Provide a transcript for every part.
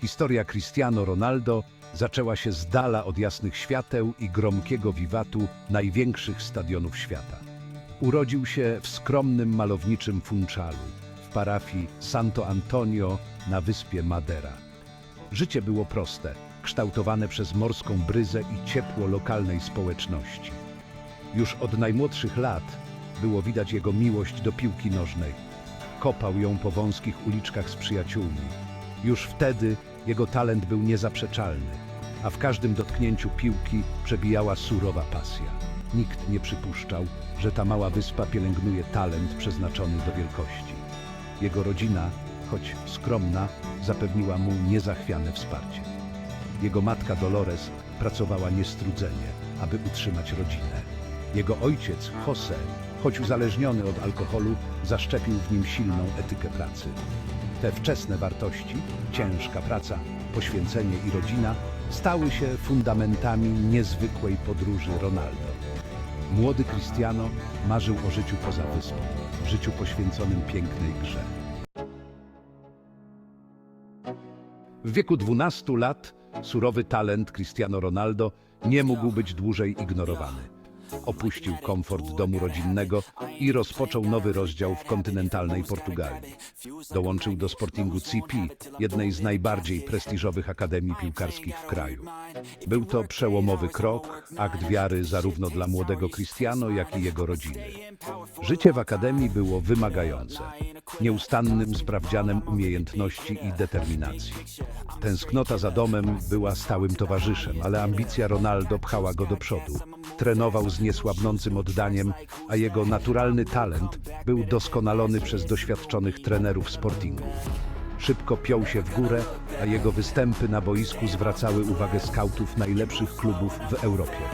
Historia Cristiano Ronaldo zaczęła się z dala od jasnych świateł i gromkiego wiwatu największych stadionów świata. Urodził się w skromnym malowniczym Funchalu, w parafii Santo Antonio na wyspie Madera. Życie było proste, kształtowane przez morską bryzę i ciepło lokalnej społeczności. Już od najmłodszych lat było widać jego miłość do piłki nożnej. Kopał ją po wąskich uliczkach z przyjaciółmi. Już wtedy jego talent był niezaprzeczalny, a w każdym dotknięciu piłki przebijała surowa pasja. Nikt nie przypuszczał, że ta mała wyspa pielęgnuje talent przeznaczony do wielkości. Jego rodzina, choć skromna, zapewniła mu niezachwiane wsparcie. Jego matka Dolores pracowała niestrudzenie, aby utrzymać rodzinę. Jego ojciec, Jose, choć uzależniony od alkoholu, zaszczepił w nim silną etykę pracy. Te wczesne wartości, ciężka praca, poświęcenie i rodzina, stały się fundamentami niezwykłej podróży Ronaldo. Młody Cristiano marzył o życiu poza wyspą, życiu poświęconym pięknej grze. W wieku 12 lat surowy talent Cristiano Ronaldo nie mógł być dłużej ignorowany. Opuścił komfort domu rodzinnego i rozpoczął nowy rozdział w kontynentalnej Portugalii. Dołączył do Sportingu CP, jednej z najbardziej prestiżowych akademii piłkarskich w kraju. Był to przełomowy krok, akt wiary zarówno dla młodego Cristiano, jak i jego rodziny. Życie w akademii było wymagające, nieustannym sprawdzianem umiejętności i determinacji. Tęsknota za domem była stałym towarzyszem, ale ambicja Ronaldo pchała go do przodu. Trenował z niesłabnącym oddaniem, a jego naturalny talent był doskonalony przez doświadczonych trenerów sportingu. Szybko piął się w górę, a jego występy na boisku zwracały uwagę skautów najlepszych klubów w Europie.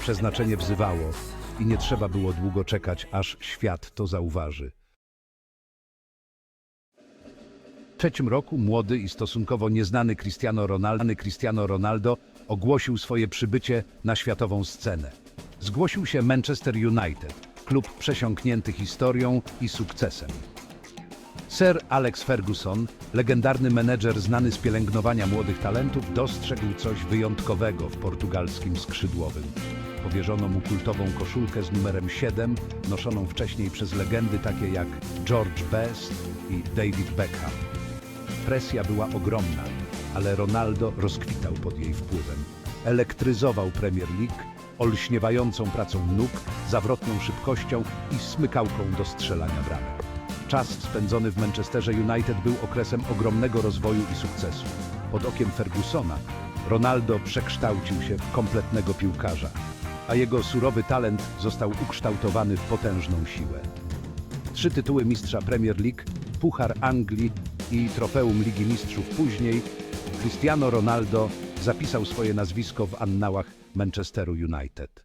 Przeznaczenie wzywało i nie trzeba było długo czekać, aż świat to zauważy. W trzecim roku młody i stosunkowo nieznany Cristiano Ronaldo, Cristiano Ronaldo ogłosił swoje przybycie na światową scenę. Zgłosił się Manchester United, klub przesiąknięty historią i sukcesem. Sir Alex Ferguson, legendarny menedżer znany z pielęgnowania młodych talentów, dostrzegł coś wyjątkowego w portugalskim skrzydłowym. Powierzono mu kultową koszulkę z numerem 7, noszoną wcześniej przez legendy takie jak George Best i David Beckham. Presja była ogromna, ale Ronaldo rozkwitał pod jej wpływem. Elektryzował Premier League, olśniewającą pracą nóg, zawrotną szybkością i smykałką do strzelania bramek. Czas spędzony w Manchesterze United był okresem ogromnego rozwoju i sukcesu. Pod okiem Fergusona Ronaldo przekształcił się w kompletnego piłkarza, a jego surowy talent został ukształtowany w potężną siłę. Trzy tytuły mistrza Premier League, Puchar Anglii i Trofeum Ligi Mistrzów później, Cristiano Ronaldo zapisał swoje nazwisko w annałach Manchesteru United.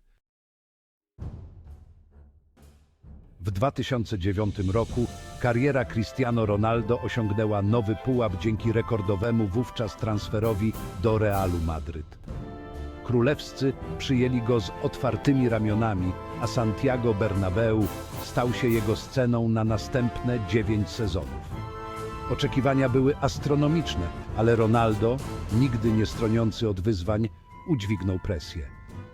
W 2009 roku kariera Cristiano Ronaldo osiągnęła nowy pułap dzięki rekordowemu wówczas transferowi do Realu Madryt. Królewscy przyjęli go z otwartymi ramionami, a Santiago Bernabeu stał się jego sceną na następne dziewięć sezonów. Oczekiwania były astronomiczne, ale Ronaldo, nigdy nie stroniący od wyzwań, udźwignął presję.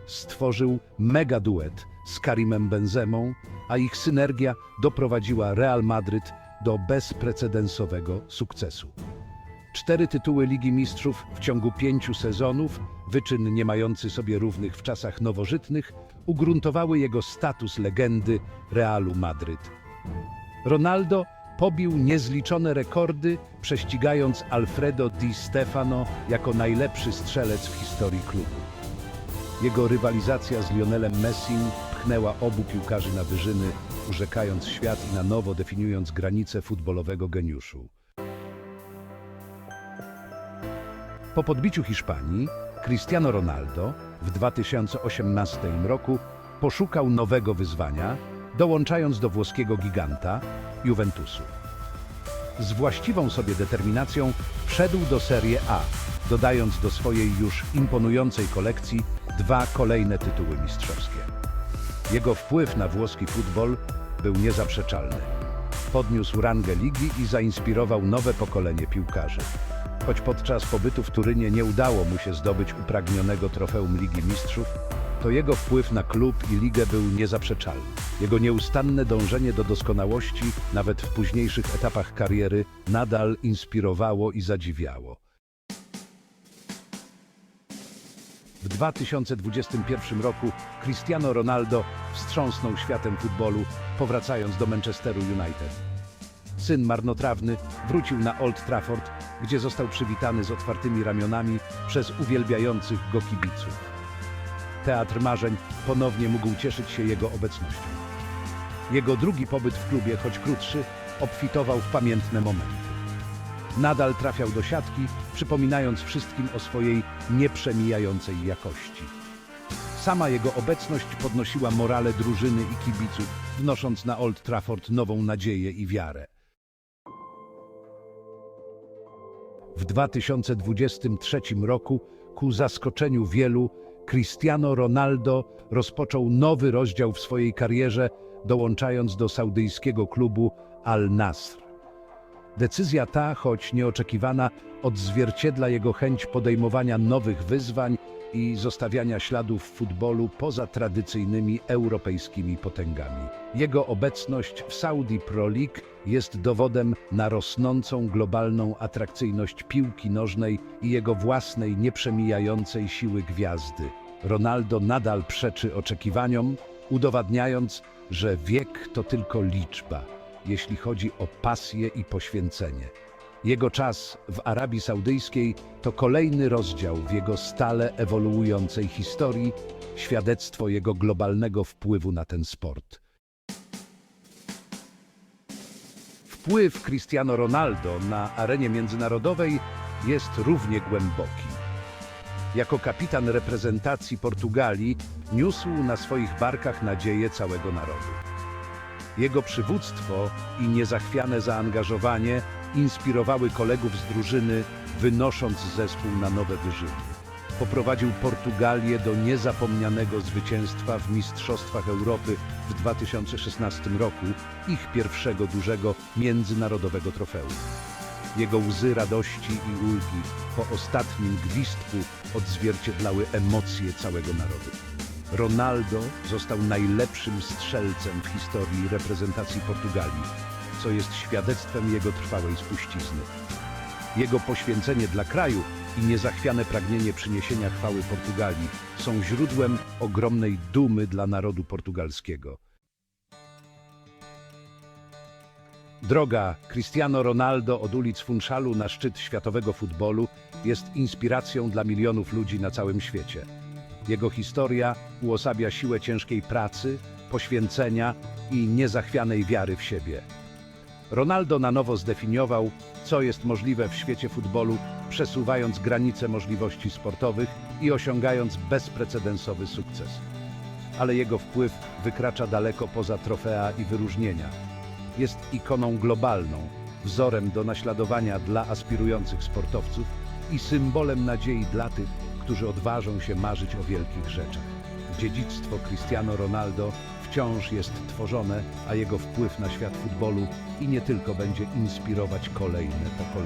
Stworzył mega duet z Karimem Benzemą, a ich synergia doprowadziła Real Madryt do bezprecedensowego sukcesu. Cztery tytuły Ligi Mistrzów w ciągu pięciu sezonów, wyczyn nie mający sobie równych w czasach nowożytnych, ugruntowały jego status legendy Realu Madryt. Ronaldo pobił niezliczone rekordy, prześcigając Alfredo Di Stefano jako najlepszy strzelec w historii klubu. Jego rywalizacja z Lionelem Messim pchnęła obu piłkarzy na wyżyny, urzekając świat i na nowo definiując granice futbolowego geniuszu. Po podbiciu Hiszpanii, Cristiano Ronaldo w 2018 roku poszukał nowego wyzwania, dołączając do włoskiego giganta Juventusu. Z właściwą sobie determinacją wszedł do Serie A, dodając do swojej już imponującej kolekcji dwa kolejne tytuły mistrzowskie. Jego wpływ na włoski futbol był niezaprzeczalny. Podniósł rangę ligi i zainspirował nowe pokolenie piłkarzy. Choć podczas pobytu w Turynie nie udało mu się zdobyć upragnionego trofeum Ligi Mistrzów, to jego wpływ na klub i ligę był niezaprzeczalny. Jego nieustanne dążenie do doskonałości, nawet w późniejszych etapach kariery, nadal inspirowało i zadziwiało. W 2021 roku Cristiano Ronaldo wstrząsnął światem futbolu, powracając do Manchesteru United. Syn marnotrawny wrócił na Old Trafford, gdzie został przywitany z otwartymi ramionami przez uwielbiających go kibiców. Teatr marzeń ponownie mógł cieszyć się jego obecnością. Jego drugi pobyt w klubie, choć krótszy, obfitował w pamiętne momenty. Nadal trafiał do siatki, przypominając wszystkim o swojej nieprzemijającej jakości. Sama jego obecność podnosiła morale drużyny i kibiców, wnosząc na Old Trafford nową nadzieję i wiarę. W 2023 roku, ku zaskoczeniu wielu, Cristiano Ronaldo rozpoczął nowy rozdział w swojej karierze, dołączając do saudyjskiego klubu Al Nasr. Decyzja ta, choć nieoczekiwana, odzwierciedla jego chęć podejmowania nowych wyzwań i zostawiania śladów w futbolu poza tradycyjnymi europejskimi potęgami. Jego obecność w Saudi Pro League jest dowodem na rosnącą globalną atrakcyjność piłki nożnej i jego własnej nieprzemijającej siły gwiazdy. Ronaldo nadal przeczy oczekiwaniom, udowadniając, że wiek to tylko liczba, jeśli chodzi o pasję i poświęcenie. Jego czas w Arabii Saudyjskiej to kolejny rozdział w jego stale ewoluującej historii, świadectwo jego globalnego wpływu na ten sport. Wpływ Cristiano Ronaldo na arenie międzynarodowej jest równie głęboki. Jako kapitan reprezentacji Portugalii niósł na swoich barkach nadzieję całego narodu. Jego przywództwo i niezachwiane zaangażowanie inspirowały kolegów z drużyny, wynosząc zespół na nowe wyżyny. Poprowadził Portugalię do niezapomnianego zwycięstwa w Mistrzostwach Europy w 2016 roku, ich pierwszego dużego międzynarodowego trofeum. Jego łzy radości i ulgi po ostatnim gwizdku odzwierciedlały emocje całego narodu. Ronaldo został najlepszym strzelcem w historii reprezentacji Portugalii, co jest świadectwem jego trwałej spuścizny. Jego poświęcenie dla kraju i niezachwiane pragnienie przyniesienia chwały Portugalii są źródłem ogromnej dumy dla narodu portugalskiego. Droga Cristiano Ronaldo od ulic Funchalu na szczyt światowego futbolu jest inspiracją dla milionów ludzi na całym świecie. Jego historia uosabia siłę ciężkiej pracy, poświęcenia i niezachwianej wiary w siebie. Ronaldo na nowo zdefiniował, co jest możliwe w świecie futbolu, przesuwając granice możliwości sportowych i osiągając bezprecedensowy sukces. Ale jego wpływ wykracza daleko poza trofea i wyróżnienia. Jest ikoną globalną, wzorem do naśladowania dla aspirujących sportowców i symbolem nadziei dla tych, którzy odważą się marzyć o wielkich rzeczach. Dziedzictwo Cristiano Ronaldo wciąż jest tworzone, a jego wpływ na świat futbolu i nie tylko będzie inspirować kolejne pokolenia.